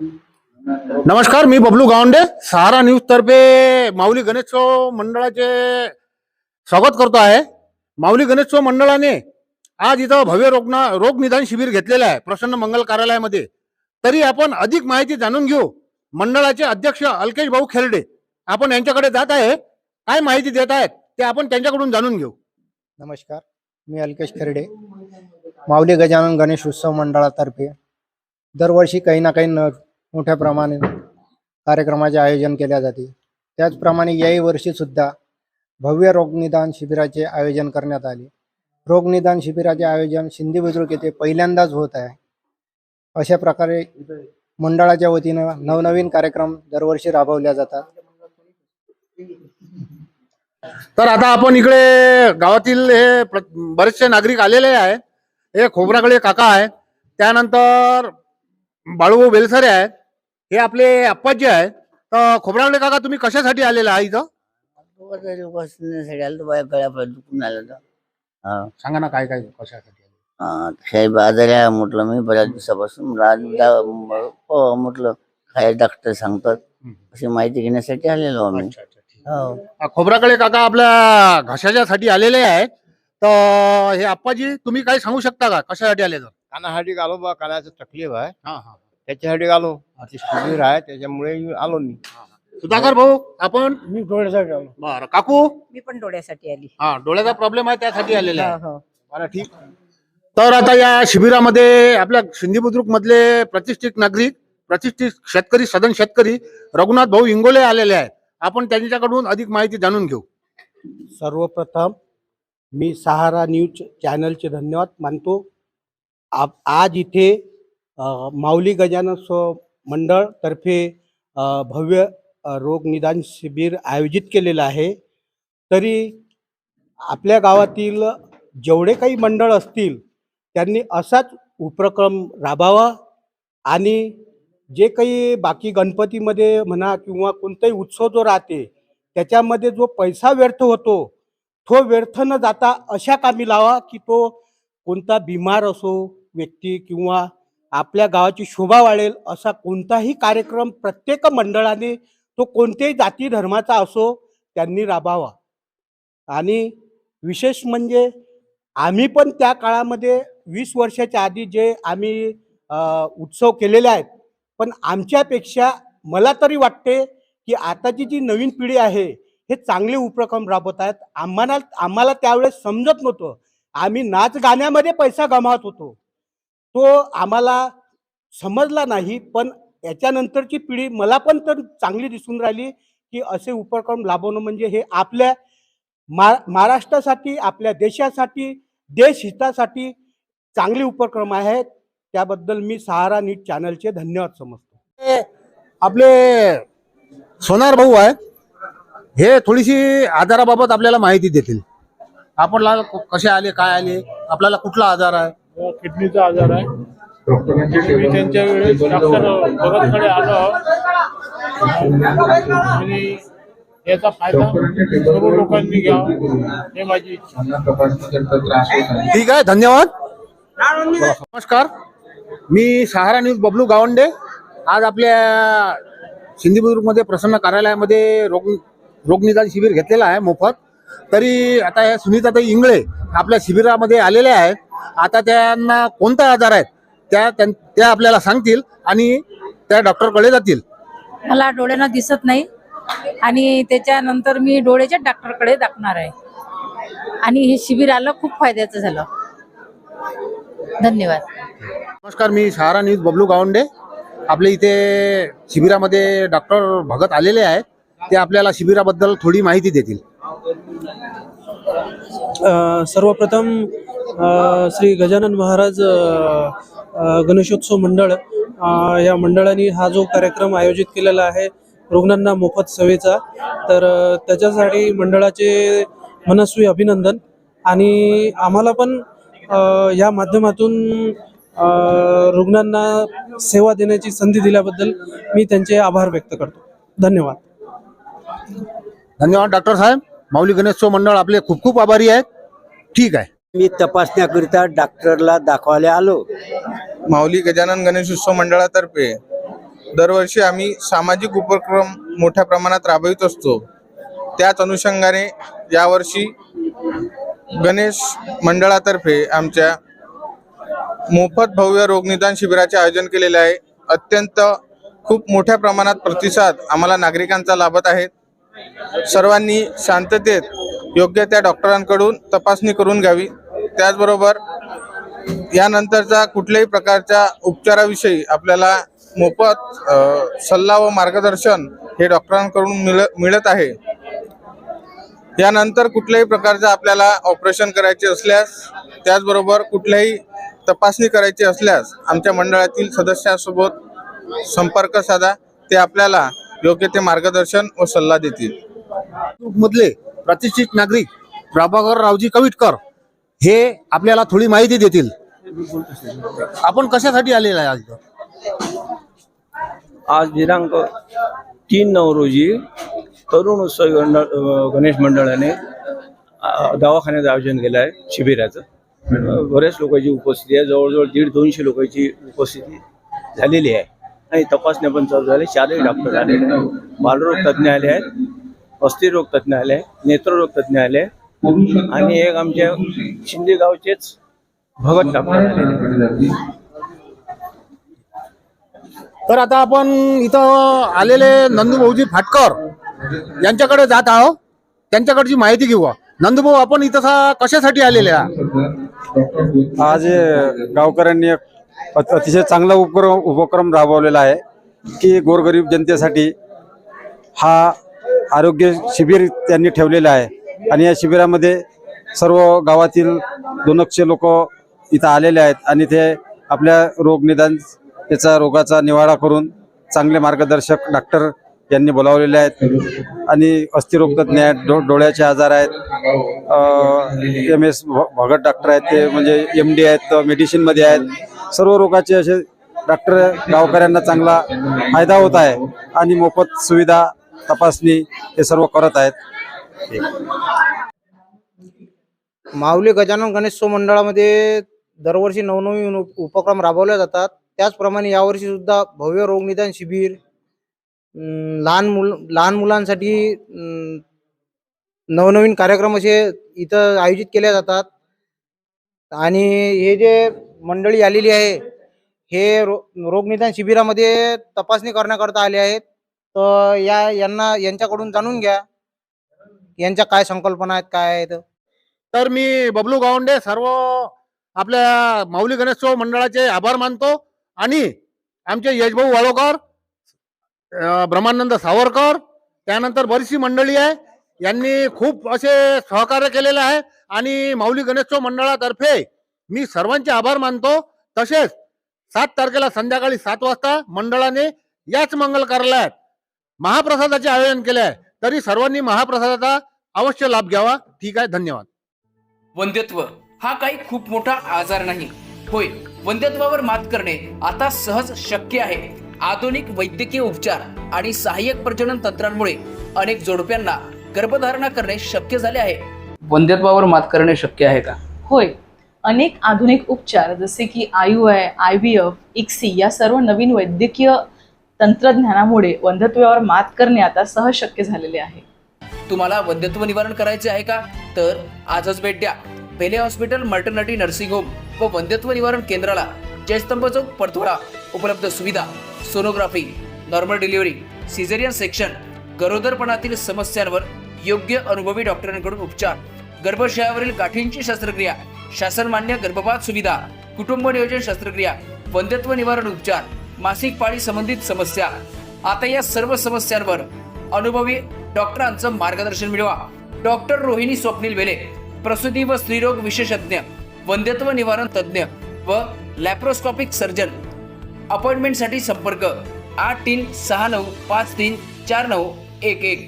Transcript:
नमस्कार मी बबलू गावंडे सहारा न्यूज तर्फे माऊली गणेशोत्सव मंडळाचे स्वागत करतो आहे. माऊली गणेशोत्सव मंडळाने आज इथं भव्य रोगना रोग निदान शिबिर घेतलेलं आहे प्रसन्न मंगल कार्यालयामध्ये. तरी आपण अधिक माहिती जाणून घेऊ. मंडळाचे अध्यक्ष अल्केश भाऊ खेरडे आपण यांच्याकडे जात आहे. काय माहिती देत आहेत ते आपण त्यांच्याकडून जाणून घेऊ. नमस्कार मी अल्केश खेरडे. माऊली गजानन गणेश उत्सव मंडळातर्फे दरवर्षी काही ना काही न मोठ्या प्रमाणे कार्यक्रमाचे आयोजन केले जाते. त्याचप्रमाणे याही वर्षी सुद्धा भव्य रोगनिदान शिबिराचे आयोजन करण्यात आले. रोगनिदान शिबिराचे आयोजन सिंधी बुद्रुक येथे पहिल्यांदाच होत आहे. अशा प्रकारे मंडळाच्या वतीनं नवनवीन कार्यक्रम दरवर्षी राबवल्या जातात. तर आता आपण इकडे गावातील हे बरेचसे नागरिक आलेले आहे. हे खोबराकडे काका आहे. त्यानंतर बाळूभाऊ बेलसरे आहेत हे आपले अप्पाजी आहेत. तर खोबराकडे काका तुम्ही कशासाठी आलेला आहे इथं? बसण्यासाठी आलो बाया गळ्यापर्यंत दुखून आलं तर हा. सांगा ना काय काय कशासाठी आले? हा, साहेब आजारी आहे म्हटलं मी बऱ्याच दिवसापासून. मला आज दा- म- हो म्हटलं काय डॉक्टर सांगतात. अशी माहिती घेण्यासाठी आलेलो आम्ही. अच्छा, अच्छा, ठीक. हो आ, खोबराकडे काका आपल्या घशाच्या साठी आलेले आहेत. तर हे अप्पाजी तुम्ही काही सांगू शकता का? कशासाठी आले तर? कानासाठी आलो बा कानाचं तकलीफ आहे. हा हा. त्याच्यासाठी आलो. ते शिबिर आहे त्याच्यामुळे आलो मी. सुधाकर भाऊ आपण? मी डोळ्यासाठी आलो. बरं. काकू? मी पण डोळ्यासाठी आली. हा डोळ्याचा प्रॉब्लेम आहे त्यासाठी आलेले आहे. हो, हो. बरं ठीक. तर आता या शिबिरामध्ये आपल्या सिंधी बुद्रुक मधले प्रतिष्ठित नागरिक प्रतिष्ठित शेतकरी सदन शेतकरी रघुनाथ भाऊ इंगोले आलेले आहेत. आपण त्यांच्याकडून अधिक माहिती जाणून घेऊ. सर्वप्रथम मी सहारा न्यूज चॅनलचे धन्यवाद मानतो. आप आज इथे माऊली गजानोत्सव मंडळ मंडळतर्फे भव्य रोग निदान शिबिर आयोजित केलेलं आहे. तरी आपल्या गावातील जेवढे काही मंडळ असतील त्यांनी असाच उपक्रम राबावा आणि जे काही बाकी गणपतीमध्ये म्हणा किंवा कोणताही उत्सव जो राहते त्याच्यामध्ये जो पैसा व्यर्थ होतो तो व्यर्थ न जाता अशा कामी लावा की तो कोणता बिमार असो व्यक्ती किंवा आपल्या गावाची शोभा वाढेल असा कोणताही कार्यक्रम प्रत्येक मंडळाने तो कोणत्याही जाती धर्माचा असो त्यांनी राबावा. आणि विशेष म्हणजे आम्ही पण त्या काळामध्ये वीस वर्षाच्या आधी जे आम्ही उत्सव केलेले आहेत पण आमच्यापेक्षा मला तरी वाटते की आताची जी नवीन पिढी आहे हे चांगले उपक्रम राबवत आहेत. आम्हाला आम्हाला त्यावेळेस समजत नव्हतं. आम्ही नाच गाण्यामध्ये पैसा गमावत होतो. तो आम्हाला समजला नाही पण याच्यानंतरची पिढी मला पण तर चांगली दिसून राहिली की असे उपक्रम लाभवणं म्हणजे हे आपल्या मा महाराष्ट्रासाठी आपल्या देशासाठी देशहितासाठी चांगले उपक्रम आहेत. त्याबद्दल मी सहारा न्यूज चॅनलचे धन्यवाद समजतो. आपले सोनार भाऊ आहेत हे थोडीशी आजाराबाबत आपल्याला माहिती देतील. आपण कसे आले काय आले आपल्याला कुठला आजार आहे? किडनीचा आजार आहे. मी त्यांच्या वेळेस डॉक्टर भगतकडे आलो आणि याचा फायदा सर्व लोकांनी घ्यावा हे माझी इच्छा. ठीक आहे धन्यवाद. नमस्कार. मी सहारा न्यूज बबलू गावंडे. आज आपल्या सिंधुदुर्गमध्ये प्रसन्न कार्यालयामध्ये रोग रोगनिदान शिबिर घेतलेलं आहे मोफत. तरी आता या सुनीताताई इंगळे आपल्या शिबिरामध्ये आलेल्या आहेत. आता त्यांना कोणता आजार आहे त्या त्यां- आपल्याला सांगतील आणि त्या डॉक्टरकडे जातील. मला डोळ्यांना दिसत नाही आणि त्याच्यानंतर मी डोळ्याच्या डॉक्टरकडे दाखवणार आहे. आणि हे शिबिर आलं खूप फायद्याचं झालं. धन्यवाद. नमस्कार मी सहारा न्यूज बबलू गावंडे. आपल्या इथे शिबिरामध्ये डॉक्टर भगत आलेले आहेत. ते आपल्याला शिबिराबद्दल थोडी माहिती देतील. सर्वप्रथम श्री गजानन महाराज गणेशोत्सव मंडळ या मंडळाने हा जो कार्यक्रम आयोजित केलेला आहे रुग्णांना मोफत सेवेचा तर त्याच्यासाठी मंडळाचे मनस्वी अभिनंदन. आणि आम्हाला पण या माध्यमातून रुग्णांना सेवा देण्याची संधी दिल्याबद्दल मी त्यांचे आभार व्यक्त करतो. धन्यवाद. धन्यवाद डॉक्टर साहेब. माऊली गणेशोत्सव मंडळ आपले खूप खूप आभारी आहेत. ठीक आहे. मी तपासण्याकरिता डॉक्टरला दाखवायला आलो. माऊली गजानन गणेशोत्सव मंडळातर्फे दरवर्षी आम्ही सामाजिक उपक्रम मोठ्या प्रमाणात राबवित असतो. त्याच अनुषंगाने यावर्षी गणेश मंडळातर्फे आमच्या मोफत भव्य रोगनिदान शिबिराचे आयोजन केलेले आहे. अत्यंत खूप मोठ्या प्रमाणात प्रतिसाद आम्हाला नागरिकांचा लाभत आहे सर्वांनी शांततेत योग्य त्या डॉक्टरांकडून तपासणी करून घ्यावी. त्याचबरोबर यानंतरचा कुठल्याही प्रकारच्या उपचाराविषयी आपल्याला मोफत सल्ला व मार्गदर्शन हे डॉक्टरांकडून मिळ मिळत आहे. यानंतर कुठल्याही प्रकारचं आपल्याला ऑपरेशन करायचे असल्यास त्याचबरोबर कुठल्याही तपासणी करायची असल्यास आमच्या मंडळातील सदस्यांसोबत संपर्क साधा. ते आपल्याला योग्य ते मार्गदर्शन व सल्ला देतील. मधले प्रतिष्ठित नागरिक प्रभाकर रावजी कविटकर हे आपल्याला थोडी माहिती देतील. आपण कशासाठी आलेला आहे आज? आज दिनांक तीन नऊ रोजी तरुण उत्सव गणेश मंडळाने दवाखान्यात आयोजन केलं आहे शिबिराचं. बऱ्याच लोकांची उपस्थिती आहे. जवळजवळ दीड दोनशे लोकांची उपस्थिती झालेली आहे. आणि तपासण्या पण चालू झाले. चारही डॉक्टर आलेले आहेत बालरोग तज्ज्ञ आले आहेत. अस्थिरोग तज्ज्ञ आले आहेत नेत्ररोग तज्ज्ञ आले आहेत आणि एक आमच्या शिंदे गावचेच भगत तर आता आपण इथं आलेले नंदूभाऊजी फाटकर यांच्याकडे जात आहोत. त्यांच्याकडची माहिती घेऊ. नंदूभाऊ आपण इथं सा- कशासाठी आलेले आज गावकऱ्यांनी एक अत- अतिशय चांगला उपक्रम उपक्रम राबवलेला आहे की गोरगरीब जनतेसाठी हा आरोग्य शिबिर त्यांनी ठेवलेलं आहे. आणि या शिबिरामध्ये सर्व गावातील दोनक्षे लोक इथं आलेले आहेत आणि ते आपल्या रोगनिदान त्याचा रोगाचा निवारा करून चांगले मार्गदर्शक डॉक्टर यांनी बोलावलेले आहेत. आणि अस्थिरोग तज्ज्ञ आहेत डो डोळ्याचे आजार आहेत. एम एस भगत डॉक्टर आहेत ते म्हणजे एम डी आहेत मेडिसिनमध्ये आहेत. सर्व रोगाचे असे डॉक्टर गावकऱ्यांना चांगला फायदा होत आहे. आणि मोफत सुविधा तपासणी हे सर्व करत आहेत. माऊली गजानन गणेशोत्सव मंडळामध्ये दरवर्षी नवनवीन उप- उपक्रम राबवले जातात. त्याचप्रमाणे यावर्षी सुद्धा भव्य रोगनिदान शिबिर लहान मुल लहान मुलांसाठी नवनवीन कार्यक्रम असे इथं आयोजित केले जातात. आणि हे जे मंडळी आलेली आहे हे रो रोगनिदान शिबिरामध्ये तपासणी करण्याकरता आले आहेत. तर या यांना यांच्याकडून जाणून घ्या. यांच्या काय संकल्पना आहेत काय आहेत? तर मी बबलू गावंडे सर्व आपल्या माऊली गणेशोत्सव मंडळाचे आभार मानतो आणि आमचे यशभाऊ वाळोकर ब्रह्मानंद सावरकर त्यानंतर बरीचशी मंडळी आहे. यांनी खूप असे सहकार्य केलेले आहे आणि माऊली गणेशोत्सव मंडळातर्फे मी सर्वांचे आभार मानतो. तसेच सात तारखेला संध्याकाळी सात वाजता मंडळाने याच मंगल कार्यालयात महाप्रसादाचे आयोजन केले आहे तरी सर्वांनी महाप्रसादाचा अवश्य लाभ घ्यावा. ठीक आहे धन्यवाद. वंध्यत्व हा काही खूप मोठा आजार नाही. होय वंध्यत्वावर मात करणे आता सहज शक्य आहे. आधुनिक वैद्यकीय उपचार आणि सहाय्यक प्रजनन तंत्रांमुळे अनेक जोडप्यांना गर्भधारणा करणे शक्य झाले आहे. वंध्यत्वावर मात करणे शक्य आहे का? होय अनेक आधुनिक उपचार जसे की आयु I I V F ICSI या सर्व नवीन वैद्यकीय तंत्रज्ञानामुळे वंधत्वावर मात करणे आता सहज शक्य झालेले आहे. तुम्हाला वंध्यत्व निवारण करायचे आहे का? तर आजच भेट द्या. पेले हॉस्पिटल मल्टर्निटी नर्सिंग होम व वंध्यत्व निवारण केंद्राला जयस्तंभ चौक परतोडा उपलब्ध सुविधा sonography normal delivery caesarean section गरोदरपणातील समस्यांवर योग्य अनुभवी डॉक्टरांकडून उपचार गर्भाशयावरील गाठींची शस्त्रक्रिया शासनमान्य गर्भपात सुविधा कुटुंब नियोजन शस्त्रक्रिया वंध्यत्व निवारण उपचार मासिक पाळी संबंधित समस्या. आता या सर्व समस्यांवर अनुभवी डॉक्टरांचं मार्गदर्शन मिळवा. डॉक्टर रोहिणी स्वप्नील वेले प्रसूती व स्त्रीरोग विशेषज्ञ वंध्यत्व निवारण तज्ज्ञ व लॅप्रोस्कॉपिक सर्जन. अपॉइंटमेंटसाठी संपर्क आठ तीन सहा नऊ पाच तीन चार नऊ एक एक.